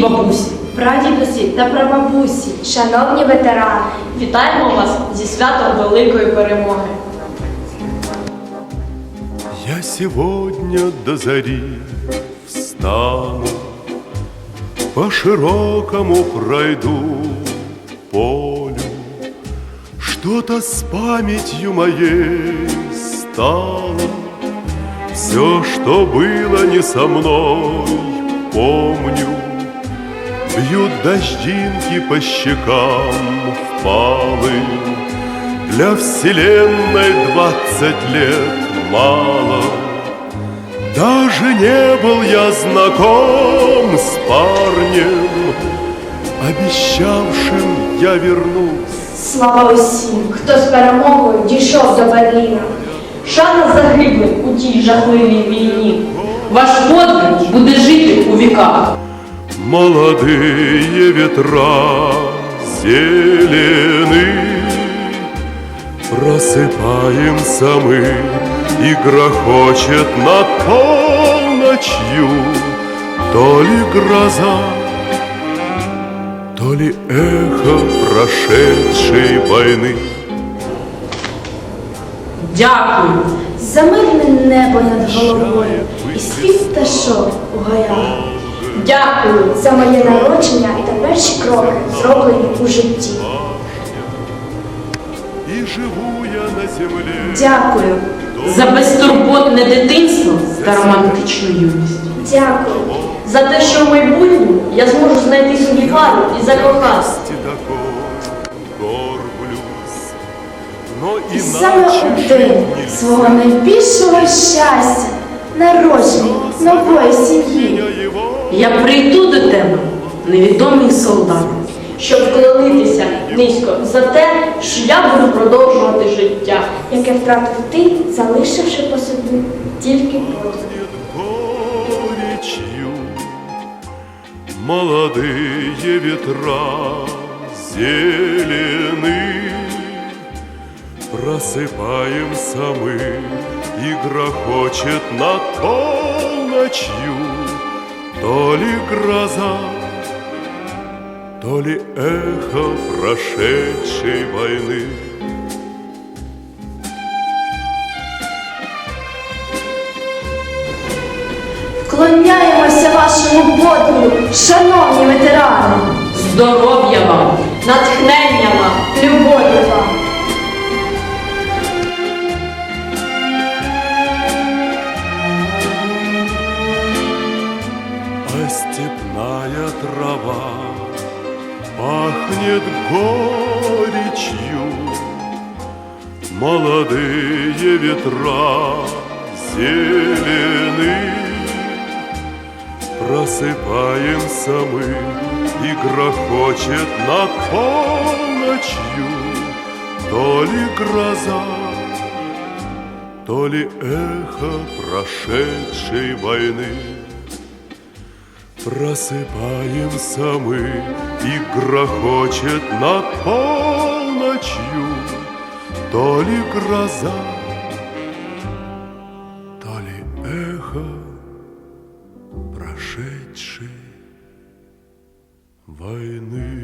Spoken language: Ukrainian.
бабусі. Прадідусі та прабабусі, шановні ветерани, Вітаємо вас зі святом великої перемоги. Я сегодня до зари встану, По широкому пройду полю, Что-то с памятью моей стало, Все, что было не со мной, помню, Бьют дождинки по щекам впалым, для вселенной двадцать лет мало Даже не был я знаком с парнем Обещавшим я вернусь слава усім, хто з перемогою дійшов до Берліна. Шана загиблим у тій жахливій війні. Ваш подвиг буде жити у віках. Молодые ветра зелены Просыпаемся мы И грохочет над полночью То ли гроза То ли эхо прошедшей войны Дякую. За мирне небо над головою і спів пташок у гаях. Дякую. За моє народження і та перші кроки, зроблені у житті. И живу я на земле Дякую, За безтурботне дитинство та романтичну юність. дякую, За те, що в майбутньому я зможу знайти собі пару і закохатися. Но і саме у день свого найбільшого щастя, народження нової сім'ї. его Я прийду до тебе, невідомий солдат, щоб вклонитися низько за те, що я буду продовжувати життя. яке втратив ти, залишивши по собі тільки подвиг. горечью Молодые ветра зелены Просыпаемся мы И грохочет над полночью То ли гроза То ли эхо прошедшей войны Вклоняємося вашому подвигу, шановні ветерани, Здоров'я вам, натхнення вам. любові вам. Степная трава пахнет горечью, Молодые ветра зелены. Просыпаемся мы, и грохочет над полночью То ли гроза, то ли эхо прошедшей войны. Просыпаемся мы, и грохочет над полночью То ли гроза, то ли эхо прошедшей войны.